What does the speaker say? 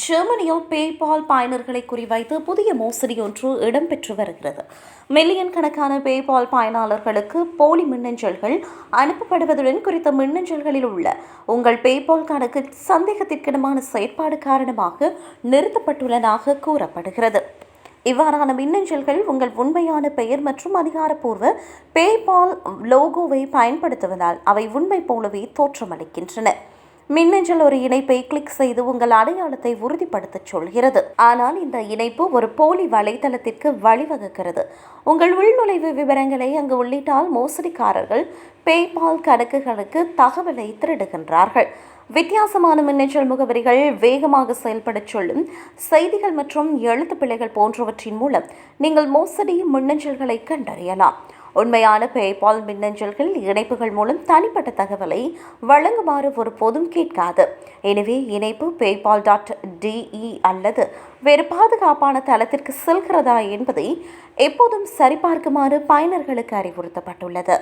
ஜெர்மனியில் பேபால் பயனர்களை குறிவைத்து புதிய மோசடி ஒன்று இடம்பெற்று வருகிறது. மில்லியன் கணக்கான பேபால் பயனாளர்களுக்கு போலி மின்னஞ்சல்கள் அனுப்பப்படுவதுடன் குறித்த மின்னஞ்சல்களில் உள்ள உங்கள் பேபால் கணக்கு சந்தேகத்திற்கிடமான செயற்பாடு காரணமாக நிறுத்தப்பட்டுள்ளதாக கூறப்படுகிறது. இவ்வாறான மின்னஞ்சல்கள் உங்கள் உண்மையான பெயர் மற்றும் அதிகாரப்பூர்வ பேபால் லோகோவை பயன்படுத்துவதால் அவை உண்மை போலவே தோற்றமளிக்கின்றன. மின்னஞ்சல் ஒரு இணைப்பை கிளிக் செய்து உங்கள் அடையாளத்தை உறுதிப்படுத்தச் சொல்கிறது. ஆனால் இந்த இணைப்பு ஒரு போலி வலைதளத்திற்கு வழிவகுக்கிறது. உங்கள் உள்நுழைவு விவரங்களை அங்கு உள்ளிட்டால் மோசடிக்காரர்கள் பேபால் கணக்குகளுக்கு தகவலை திருடுகின்றார்கள். வித்தியாசமான மின்னஞ்சல் முகவரிகள் வேகமாக செயல்படச் சொல்லும் செய்திகள் மற்றும் எழுத்து பிழைகள் போன்றவற்றின் மூலம் நீங்கள் மோசடி மின்னஞ்சல்களை கண்டறியலாம். உண்மையான பேபால் மின்னஞ்சல்கள் இணைப்புகள் மூலம் தனிப்பட்ட தகவலை வழங்குமாறு ஒரு பொதும் கேட்காது. எனவே இணைப்பு பேபால் டாட் டிஇ அல்லது வேறு பாதுகாப்பான தளத்திற்கு செல்கிறதா என்பதை எப்போதும் சரிபார்க்குமாறு பயனர்களுக்கு அறிவுறுத்தப்பட்டுள்ளது.